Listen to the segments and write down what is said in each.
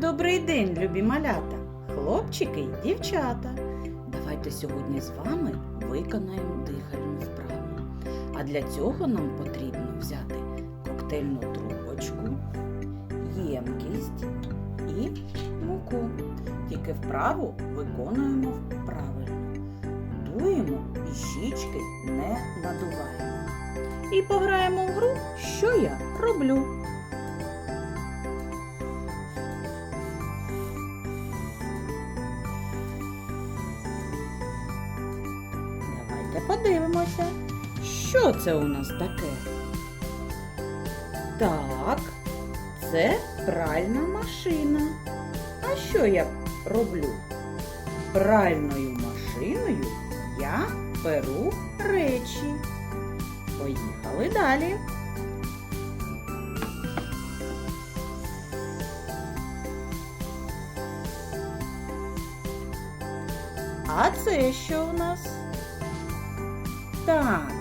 Добрий день, любі малята, хлопчики й дівчата. Давайте сьогодні з вами виконаємо дихальну вправу. А для цього нам потрібно взяти коктейльну трубочку, ємкість і муку. Тільки вправу виконуємо правильно. Дуємо і щічки не надуваємо. І пограємо в гру, що я роблю. Давайте подивимося, що це у нас таке. Так, це пральна машина. А що я роблю? Пральною машиною я беру речі. Поїхали далі. А це що у нас? Так,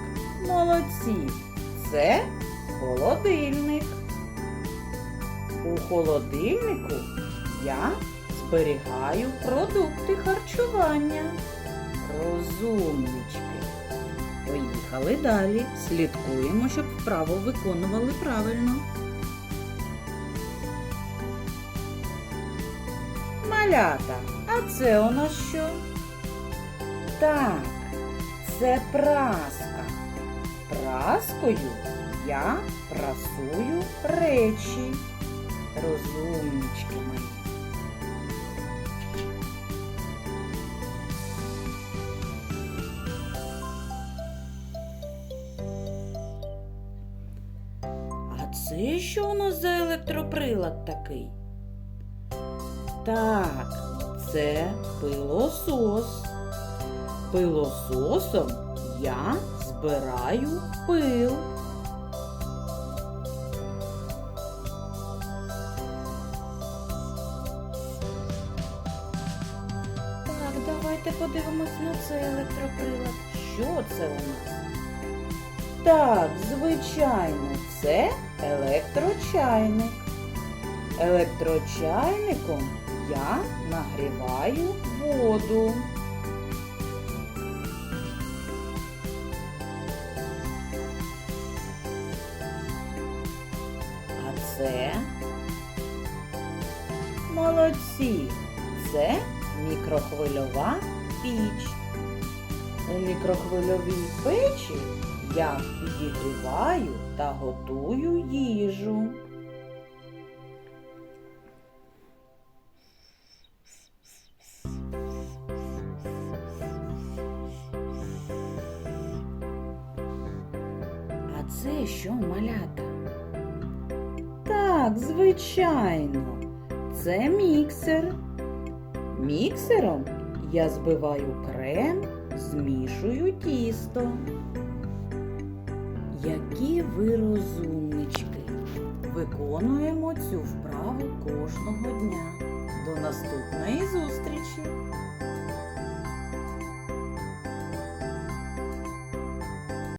молодці. Це холодильник. У холодильнику я зберігаю продукти харчування. Розумнички. Поїхали далі. Слідкуємо, щоб вправо виконували правильно. Малята, а це у нас що? Так, це праска. Праскою я прасую речі. Розумнички мої. А це що у нас за електроприлад такий? Так, це пилосос. Пилососом я збираю пил. Так, давайте подивимось на цей електроприлад. Що це у нас? Так, звичайно, це електрочайник. Електрочайником я нагріваю воду. Це молодці. Це мікрохвильова піч. У мікрохвильовій печі я підігріваю та готую їжу. А це що малята? Так, звичайно, це міксер. Міксером я збиваю крем, змішую тісто. Які ви розумнички! Виконуємо цю вправу кожного дня. До наступної зустрічі!